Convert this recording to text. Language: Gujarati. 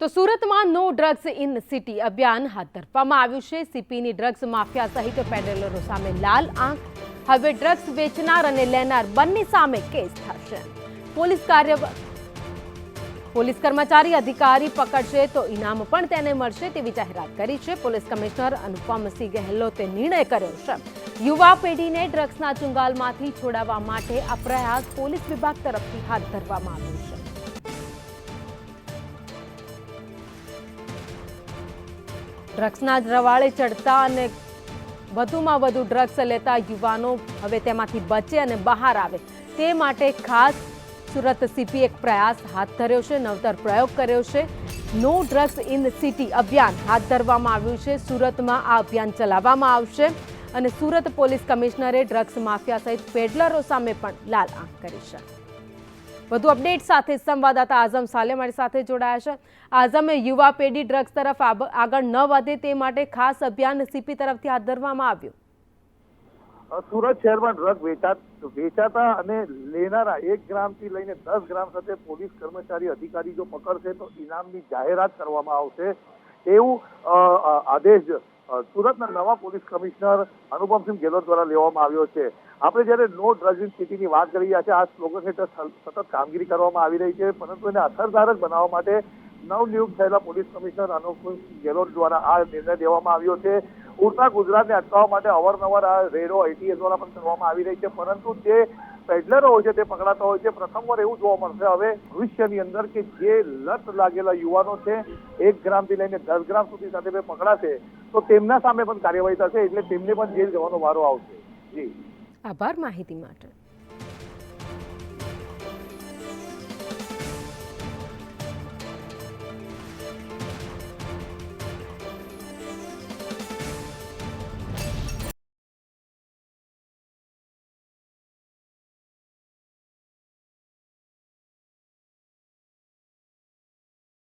તો સુરતમાં નો ડ્રગ્સ ઇન સિટી અભિયાન હાથ ધરવામાં આવ્યું છે. સીપીની ડ્રગ્સ માફિયા સહિત પેડલરો સામે લાલ આંખ. હવે ડ્રગ્સ વેચનાર અને લેનાર બંને સામે કેસ થશે. પોલીસ કાર્ય પોલીસ કર્મચારી અધિકારી પકડશે તો ઇનામ પણ તેને મળશે તેવી જાહેરાત કરી છે. પોલીસ કમિશનર અનુપમસિંહ ગેહલોતે નિર્ણય કર્યો છે. યુવા પેઢીને ડ્રગ્સના ચુંગાલમાંથી છોડાવવા માટે આ પ્રયાસ પોલીસ વિભાગ તરફથી હાથ ધરવામાં આવ્યો છે. ડ્રગ્સના રવાળે ચડતા અને વધુમાં વધુ ડ્રગ્સ લેતા યુવાનો હવે તેમાંથી બચે અને બહાર આવે. તે માટે ખાસ સુરત સીપી એક પ્રયાસ હાથ ધર્યો છે, નવતર પ્રયોગ કર્યો છે. નો ડ્રગ્સ ઇન સિટી અભિયાન હાથ ધરવામાં આવ્યું છે. સુરતમાં આ અભિયાન ચલાવવામાં આવશે અને સુરત પોલીસ કમિશનરે ડ્રગ્સ માફિયા સહિત પેડલરો સામે પણ લાલ આંખ કરી છે. વધુ અપડેટ સાથે સંવાદદાતા આઝમ સાલે મારી સાથે જોડાયા છે. આઝમે, યુવા પેઢી ડ્રગ્સ તરફ આગળ ન વધે તે માટે ખાસ અભિયાન સીપી તરફથી હાથ ધરવામાં આવ્યું. સુરત શહેરમાં ડ્રગ વેચા વેચાતા અને લેનારા એક ગ્રામથી લઈને દસ ગ્રામ સાથે પોલીસ કર્મચારી અધિકારી જો પકડશે તો ઇનામની જાહેરાત કરવામાં આવશે. એવું આદેશ સુરતના નવા પોલીસ કમિશનર અનુપમસિંહ ગેહલોત દ્વારા લેવામાં આવ્યો છે. આપણે જ્યારે નો ડ્રગ્સ ઇન સિટીની વાત કરી રહ્યા છે આ સ્લોગન હેઠળ સતત કામગીરી કરવામાં આવી રહી છે, પરંતુ એને અસરકારક બનાવવા માટે નવનિયુક્ત થયેલા પોલીસ કમિશનર અનુપમસિંહ ગેહલોત દ્વારા આ નિર્ણય લેવામાં આવ્યો છે. ઉડતા ગુજરાતને અટકાવવા માટે અવારનવાર આ રેડો આઈટીએસ દ્વારા પણ કરવામાં આવી રહી છે, પરંતુ જે પેડલરો હોય છે, તે પકડાતા હોય છે. પ્રથમવાર એવું જોવા મળશે હવે ભવિષ્યની અંદર કે જે લત લાગેલા યુવાનો છે, એક ગ્રામથી લઈને દસ ગ્રામ સુધી સાથે પકડાશે. તો તેમના સામે પણ કાર્યવાહી થશે, એટલે તેમને પણ જેલ જવાનો વારો આવશે. જી. આભાર માહિતી માટે.